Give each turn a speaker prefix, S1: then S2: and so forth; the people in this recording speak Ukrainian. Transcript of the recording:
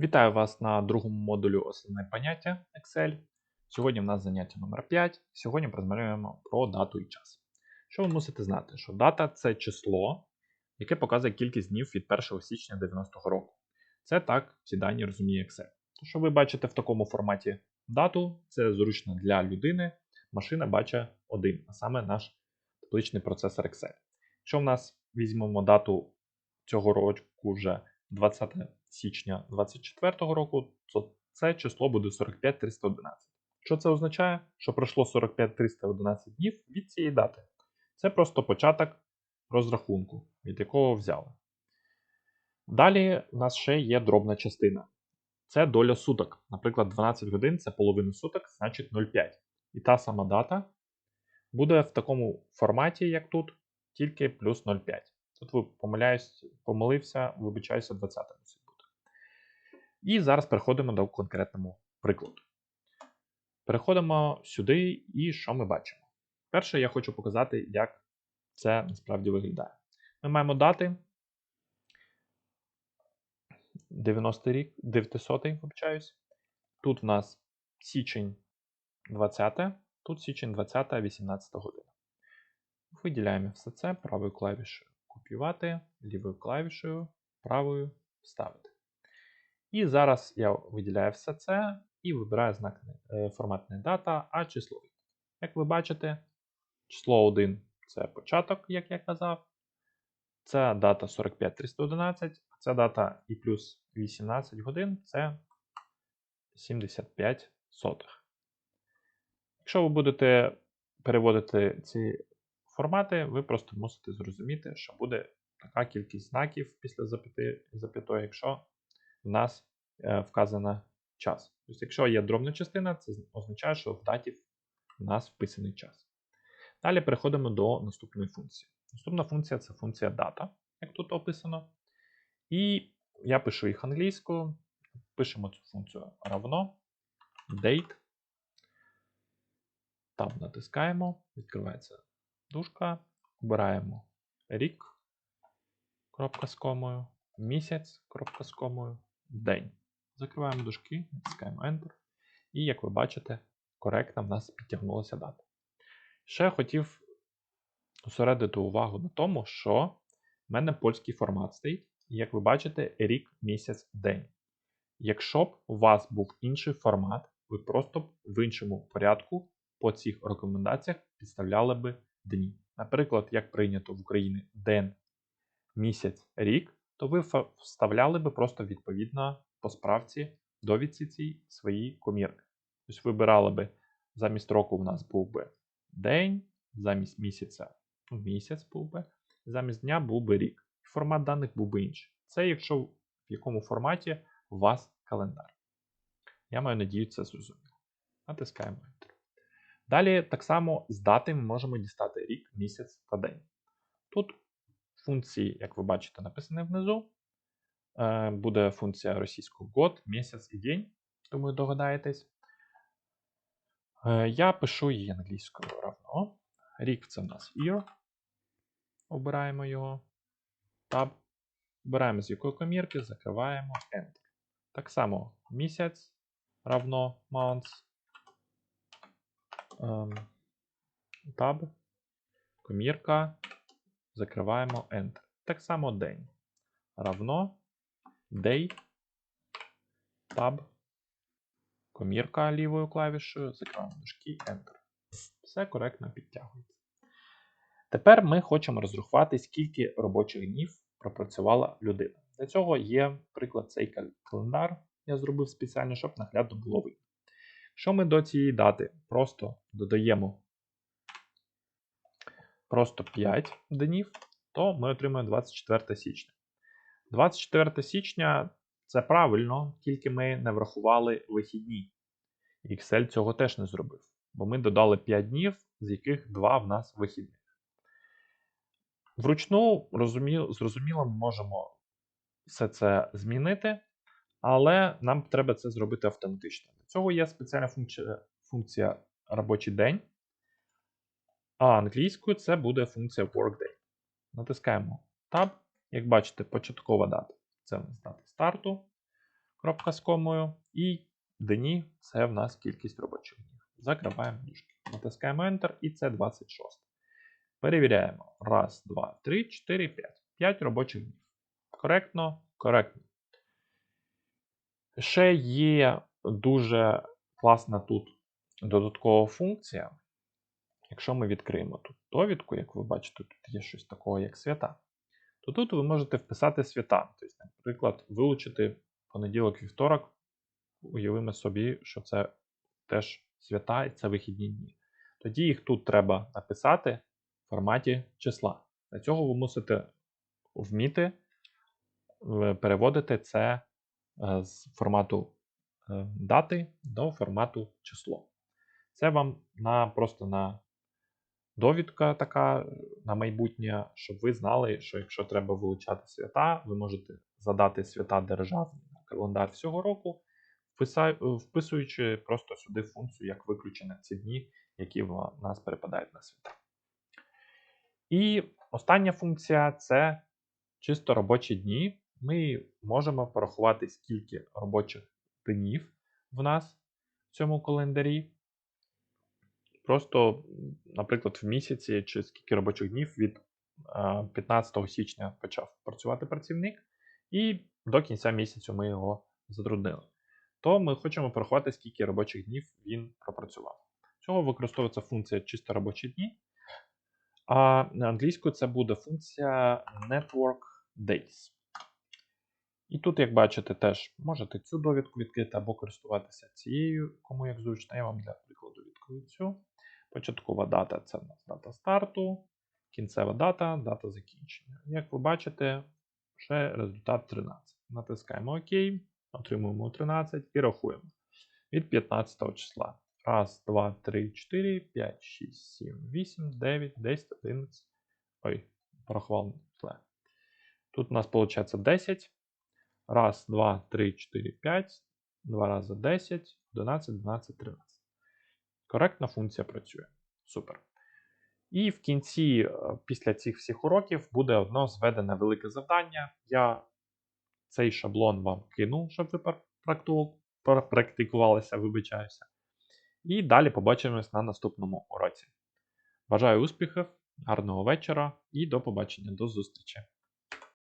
S1: Вітаю вас на другому модулю Основне поняття Excel. Сьогодні в нас заняття номер 5. Сьогодні розмовляємо про дату і час. Що ви мусите знати? Що дата це число, яке показує кількість днів від 1 січня 90-го року. Це так ці дані розуміє Excel. То, що ви бачите в такому форматі дату, це зручно для людини. Машина бачить один, а саме наш табличний процесор Excel. Якщо в нас візьмемо дату цього року вже 20 січня 2024 року, то це число буде 45311. Що це означає? Що пройшло 45311 днів від цієї дати. Це просто початок розрахунку, від якого взяли. Далі у нас ще є дробна частина. Це доля суток. Наприклад, 12 годин це половина суток, значить 0,5. І та сама дата буде в такому форматі, як тут, тільки плюс 0,5. Тут ви помиляюсь, помилився, вибачаюся, 20 мусить бути. І зараз переходимо до конкретного прикладу. Переходимо сюди, і що ми бачимо? Перше, я хочу показати, як це насправді виглядає. Ми маємо дати 90 рік, 900 вибачаюсь. Тут в нас січень 20, тут січень 20, 18 година. Виділяємо все це правою клавішою копіювати, лівою клавішою, правою вставити. І зараз я виділяю все це і вибираю знак е, формат не дата, а число. Як ви бачите, число 1 це початок, як я казав. Це дата 45311, а ця дата і плюс 18 годин це 75 сотих. Якщо ви будете переводити ці формати, ви просто мусите зрозуміти, що буде така кількість знаків після запятої, якщо в нас е, вказано час. Тобто, якщо є дробна частина, це означає, що в даті в нас вписаний час. Далі переходимо до наступної функції. Наступна функція це функція дата, як тут описано. І я пишу їх англійською. Пишемо цю функцію равно date. Там натискаємо, відкривається дужка, обираємо рік, кропка з комою, місяць, кропка з комою, день. Закриваємо дужки, натискаємо Enter. І, як ви бачите, коректно в нас підтягнулася дата. Ще хотів зосередити увагу на тому, що в мене польський формат стоїть. І, як ви бачите, рік, місяць, день. Якщо б у вас був інший формат, ви просто б в іншому порядку по цих рекомендаціях підставляли би дні. Наприклад, як прийнято в Україні день, місяць, рік, то ви вставляли би просто відповідно по справці довідці цій свої комірки. Тобто вибирали би замість року в нас був би день, замість місяця місяць був би, замість дня був би рік. Формат даних був би інший. Це якщо в якому форматі у вас календар. Я маю надію, це зрозуміло. Натискаємо Enter. Далі, так само з дати ми можемо дістати рік, місяць та день. Тут функції, як ви бачите, написані внизу. Е, буде функція російського год, місяць і день, думаю, догадаєтесь. Е, я пишу її англійською равно. Рік це в нас year. Обираємо його. Tab. Обираємо з якої комірки, закриваємо Enter. Так само місяць равно months. Tab, ем, комірка, закриваємо Enter. Так само день. Равно day, Tab, комірка лівою клавішою, закриваємо дужки Enter. Все коректно підтягується. Тепер ми хочемо розрахувати, скільки робочих днів пропрацювала людина. Для цього є приклад цей календар. Я зробив спеціально, щоб наглядно було видно. Що ми до цієї дати просто додаємо просто 5 днів, то ми отримаємо 24 січня. 24 січня це правильно, тільки ми не врахували вихідні. Excel цього теж не зробив. Бо ми додали 5 днів, з яких 2 в нас вихідних. Вручну, зрозуміло, ми можемо все це змінити, але нам треба це зробити автоматично Для цього є спеціальна функція функція робочий день. А англійською це буде функція workday. Натискаємо Tab. Як бачите, початкова дата. Це у нас дата старту. Кропка з комою. І дні це в нас кількість робочих днів. Закриваємо дужки. Натискаємо Enter і це 26. Перевіряємо. Раз, два, три, чотири, п'ять. П'ять робочих днів. Коректно? Коректно. Ще є дуже класна тут додаткова функція. Якщо ми відкриємо тут довідку, як ви бачите, тут є щось такого, як свята, то тут ви можете вписати свята. Тобто, наприклад, вилучити понеділок вівторок, уявимо собі, що це теж свята і це вихідні дні. Тоді їх тут треба написати в форматі числа. Для цього ви мусите вміти е, переводити це е, з формату е, дати до формату число. Це вам на, просто на довідка така на майбутнє, щоб ви знали, що якщо треба вилучати свята, ви можете задати свята державні на календар всього року, вписуючи просто сюди функцію, як виключені ці дні, які в нас перепадають на свята. І остання функція це чисто робочі дні. Ми можемо порахувати, скільки робочих днів в нас в цьому календарі. Просто, наприклад, в місяці чи скільки робочих днів від е, 15 січня почав працювати працівник, і до кінця місяця ми його затруднили. То ми хочемо порахувати, скільки робочих днів він пропрацював. Цього використовується функція чисто робочі дні. А на англійською це буде функція Network Days. І тут, як бачите, теж можете цю довідку відкрити або користуватися цією, кому як зручно. Я вам для прикладу відкрию цю. Початкова дата це в нас дата старту, кінцева дата, дата закінчення. Як ви бачите, вже результат 13. Натискаємо ОК, отримуємо 13 і рахуємо від 15 числа. Раз, два, три, 4, 5, 6, 7, 8, 9, 10, 11. Ой, порахував зле. Тут у нас виходить 10. Раз, два, три, 4, 5. Два рази 10, 11, 12, 13. Коректна функція працює. Супер. І в кінці, е, після цих всіх уроків, буде одно зведене велике завдання. Я цей шаблон вам кину, щоб ви практикувалися, вибачаюся. І далі побачимось на наступному уроці. Бажаю успіхів, гарного вечора і до побачення, до зустрічі!